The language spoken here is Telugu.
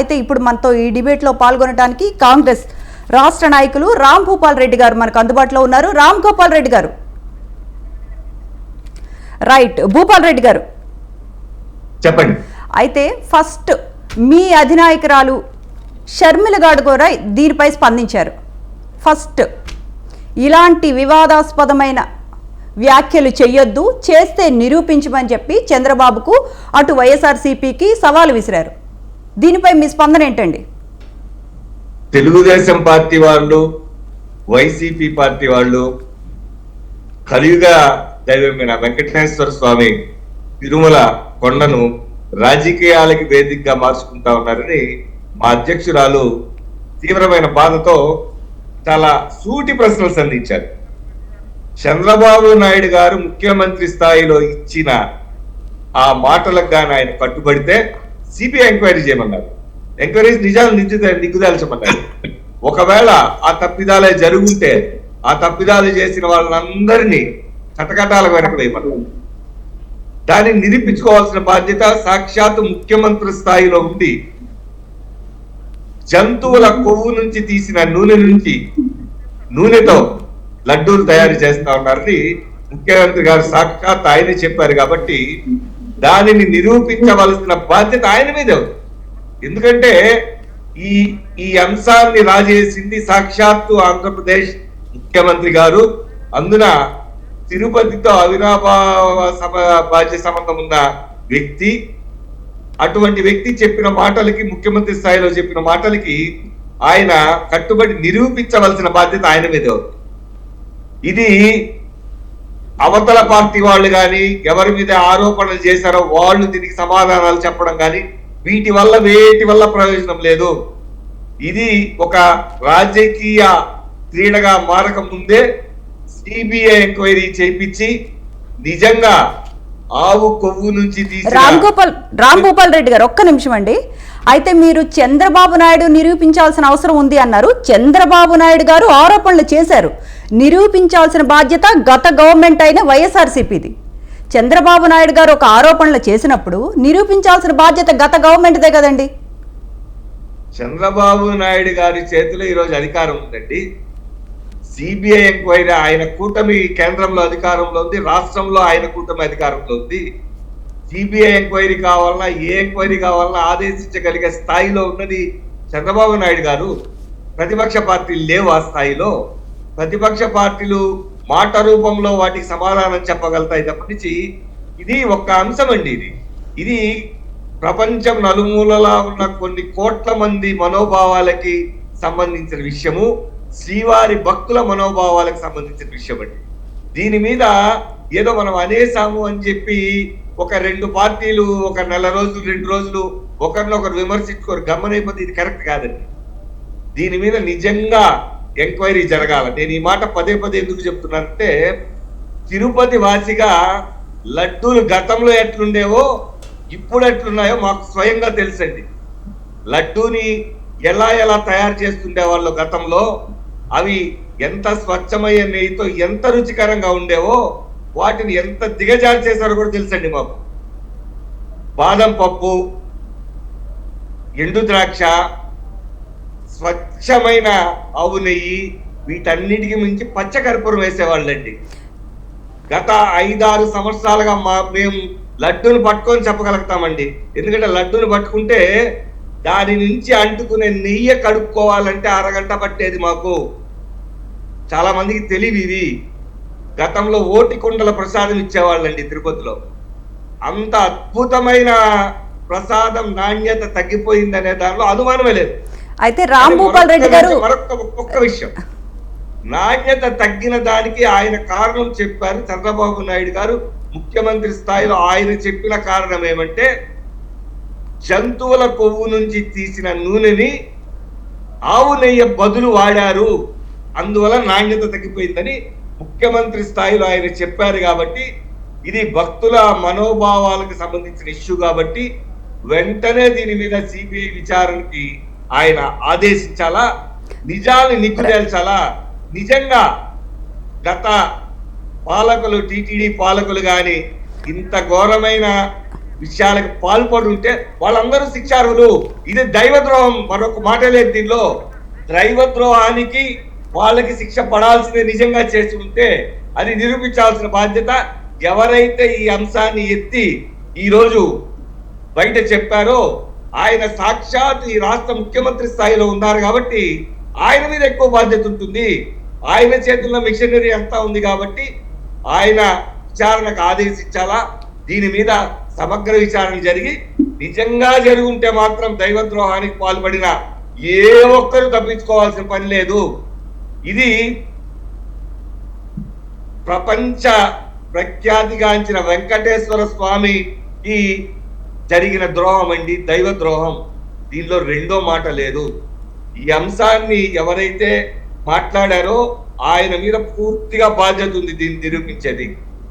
అయితే ఇప్పుడు మనతో ఈ డిబేట్లో పాల్గొనడానికి కాంగ్రెస్ రాష్ట్ర నాయకులు రామ్ భూపాల్ రెడ్డి గారు మనకు అందుబాటులో ఉన్నారు. రామ్ గోపాల్ రెడ్డి గారు. రైట్ భూపాల్ రెడ్డి గారు. చెప్పండి. అయితే ఫస్ట్ మీ అధినాయకురాలు షర్మిల గాడుగోరా దీనిపై స్పందించారు. ఫస్ట్ ఇలాంటి వివాదాస్పదమైన వ్యాఖ్యలు చేయొద్దు చేస్తే నిరూపించమని చెప్పి చంద్రబాబుకు అటు వైఎస్ఆర్సీపీకి సవాలు విసిరారు. దీనిపై మీ స్పందన ఏంటండి? తెలుగుదేశం పార్టీ వాళ్ళు వైసీపీ పార్టీ వాళ్ళు కలియుగ దైవమైన వెంకటేశ్వర స్వామి తిరుమల కొండను రాజకీయాలకి వేదికగా మార్చుకుంటా ఉన్నారని మా అధ్యక్షురాలు తీవ్రమైన బాధతో చాలా సూటి ప్రశ్నలు సంధించారు. చంద్రబాబు నాయుడు గారు ముఖ్యమంత్రి స్థాయిలో ఇచ్చిన ఆ మాటలకు గాని ఆయన కట్టుబడితే సిబిఐ ఎంక్వైరీ చేయమన్నారు. ఎంక్వైరీస్ నిజాలు నిజ నిగ్గుదాల్చమన్నారు ఒకవేళ ఆ తప్పిదాలే జరుగుంటే ఆ తప్పిదాలు చేసిన వాళ్ళందరినీ కటకటాల వెనక వేయమన్నారు దాన్ని నిరూపించుకోవాల్సిన బాధ్యత సాక్షాత్ ముఖ్యమంత్రి స్థాయిలో ఉండి జంతువుల కొవ్వు నుంచి తీసిన నూనె నుంచి నూనెతో లడ్డూలు తయారు చేస్తా ఉన్నారని ముఖ్యమంత్రి గారు సాక్షాత్ ఆయనే చెప్పారు కాబట్టి దానిని నిరూపించవలసిన బాధ్యత ఆయన మీదే ఉంది. ఎందుకంటే ఈ ఈ అంశాన్ని రాజేసింది సాక్షాత్తు ఆంధ్రప్రదేశ్ ముఖ్యమంత్రి గారు. అందున తిరుపతితో అవినాభావ సమ బాధ్య సంబంధం ఉన్న వ్యక్తి అటువంటి వ్యక్తి చెప్పిన మాటలకి ముఖ్యమంత్రి స్థాయిలో చెప్పిన మాటలకి ఆయన కట్టుబడి నిరూపించవలసిన బాధ్యత ఆయన మీదే ఉంది. ఇది అవతల పార్టీ వాళ్ళు కానీ ఎవరి మీద ఆరోపణలు చేశారో వాళ్ళు దీనికి సమాధానాలు చెప్పడం కానీ వీటి వల్ల వేటి వల్ల ప్రయోజనం లేదు. ఇది ఒక రాజకీయ క్రీడగా మారక ముందే సిబిఐ ఎంక్వైరీ చేయించి నిజంగా ఆవు కొవ్వు నుంచి తీసిన రామ్ గోపాల్ రామ్ గోపాల్ రెడ్డి గారు ఒక్క నిమిషం అండి. అయితే మీరు చంద్రబాబు నాయుడు నిరూపించాల్సిన అవసరం ఉంది అన్నారు. చంద్రబాబు నాయుడు గారు ఆరోపణలు చేశారు. నిరూపించాల్సిన బాధ్యత గత గవర్నమెంట్ అయిన వైఎస్ఆర్సీపీది. చంద్రబాబు నాయుడు గారు ఒక ఆరోపణలు చేసినప్పుడు నిరూపించాల్సిన బాధ్యత గత గవర్నమెంట్దే కదండి. చంద్రబాబు నాయుడు గారి చేతిలో ఈరోజు అధికారం ఉందండి. సిబిఐ ఎంక్వైరీ ఆయన కూటమి కేంద్రంలో అధికారంలో ఉంది రాష్ట్రంలో ఆయన కూటమి అధికారంలో ఉంది. సిబిఐ ఎంక్వైరీ కావాలన్నా ఏ ఎంక్వైరీ కావాలన్నా ఆదేశించగలిగే స్థాయిలో ఉన్నది చంద్రబాబు నాయుడు గారు. ప్రతిపక్ష పార్టీలు లేవు ఆ స్థాయిలో. ప్రతిపక్ష పార్టీలు మాట రూపంలో వాటికి సమాధానం చెప్పగలుగుతాయి తప్పనించి ఇది ఒక్క అంశం అండి ఇది. ఇది ప్రపంచం నలుమూలలా ఉన్న కొన్ని కోట్ల మంది మనోభావాలకి సంబంధించిన విషయము శ్రీవారి భక్తుల మనోభావాలకు సంబంధించిన విషయం అండి. దీని మీద ఏదో మనం అనేసాము అని చెప్పి ఒక రెండు పార్టీలు ఒక నెల రోజులు రెండు రోజులు ఒకరినొకరు విమర్శించుకోరు గమ్మనైపోతే ఇది కరెక్ట్ కాదండి. దీని మీద నిజంగా ఎంక్వైరీ జరగాల నేను ఈ మాట పదే పదే ఎందుకు చెప్తున్నానంటే తిరుపతి వాసిగా లడ్డూలు గతంలో ఎట్లుండేవో ఇప్పుడు ఎట్లున్నాయో మాకు స్వయంగా తెలుసండి. లడ్డూని ఎలా ఎలా తయారు చేస్తుండే వాళ్ళు గతంలో అవి ఎంత స్వచ్ఛమయ్యే నెయ్యితో ఎంత రుచికరంగా ఉండేవో వాటిని ఎంత దిగజారు చేశారో కూడా తెలుసండి మాకు. బాదం పప్పు ఎండు ద్రాక్ష స్వచ్ఛమైన ఆవు నెయ్యి వీటన్నిటికీ మించి పచ్చకర్పూరం వేసేవాళ్ళండి. గత ఐదారు సంవత్సరాలుగా మా మేము లడ్డూను పట్టుకొని చెప్పగలుగుతామండి. ఎందుకంటే లడ్డూను పట్టుకుంటే దాని నుంచి అంటుకునే నెయ్యి కడుక్కోవాలంటే అరగంట పట్టేది మాకు. చాలామందికి తెలివి ఇది. గతంలో ఓటి కుండల ప్రసాదం ఇచ్చేవాళ్ళండి తిరుపతిలో. అంత అద్భుతమైన ప్రసాదం నాణ్యత తగ్గిపోయిందనే దానిలో అనుమానమే లేదు. అయితే రామ్ భూపాల్ రెడ్డి గారు ఒక్క విషయం. నాణ్యత తగ్గిన దానికి ఆయన కారణం చెప్పారు చంద్రబాబు నాయుడు గారు. ముఖ్యమంత్రి స్థాయిలో ఆయన చెప్పిన కారణం ఏమంటే జంతువుల కొవ్వు నుంచి తీసిన నూనెని ఆవు నెయ్యి బదులు వాడారు. అందువల్ల నాణ్యత తగ్గిపోయిందని ముఖ్యమంత్రి స్థాయిలో ఆయన చెప్పారు కాబట్టి ఇది భక్తుల మనోభావాలకు సంబంధించిన ఇష్యూ కాబట్టి వెంటనే దీని మీద సిబిఐ విచారణకి ఆయన ఆదేశించాలా? నిజాన్ని నిగ్గుదేల్చాలా నిజంగా గత పాలకులు టీటీడీ పాలకులు గాని ఇంత ఘోరమైన విషయాలకు పాల్పడి ఉంటే వాళ్ళందరూ శిక్షార్హులు. ఇది దైవద్రోహం. మరొక మాట లేదు దీనిలో. దైవద్రోహానికి వాళ్ళకి శిక్ష పడాల్సింది నిజంగా చేసి ఉంటే అది నిరూపించాల్సిన బాధ్యత ఎవరైతే ఈ అంశాన్ని ఎత్తి ఈరోజు బయట చెప్పారో ఆయన సాక్షాత్ ఈ రాష్ట్ర ముఖ్యమంత్రి స్థాయిలో ఉన్నారు కాబట్టి ఆయన మీద ఎక్కువ బాధ్యత ఉంటుంది. ఆయన చేతుల్లో మిషనరీ అంతా ఉంది కాబట్టి ఆయన విచారణకు ఆదేశించాలా? దీని మీద సమగ్ర విచారణ జరిగి నిజంగా జరుగుంటే మాత్రం దైవద్రోహానికి పాల్పడిన ఏ ఒక్కరు తప్పించుకోవాల్సిన పని లేదు. ఇది ప్రపంచ ప్రఖ్యాతిగాంచిన వెంకటేశ్వర స్వామికి జరిగిన ద్రోహం అండి దైవ ద్రోహం. దీనిలో రెండో మాట లేదు. ఈ అంశాన్ని ఎవరైతే మాట్లాడారో ఆయన మీద పూర్తిగా బాధ్యత ఉంది దీన్ని నిరూపించేది.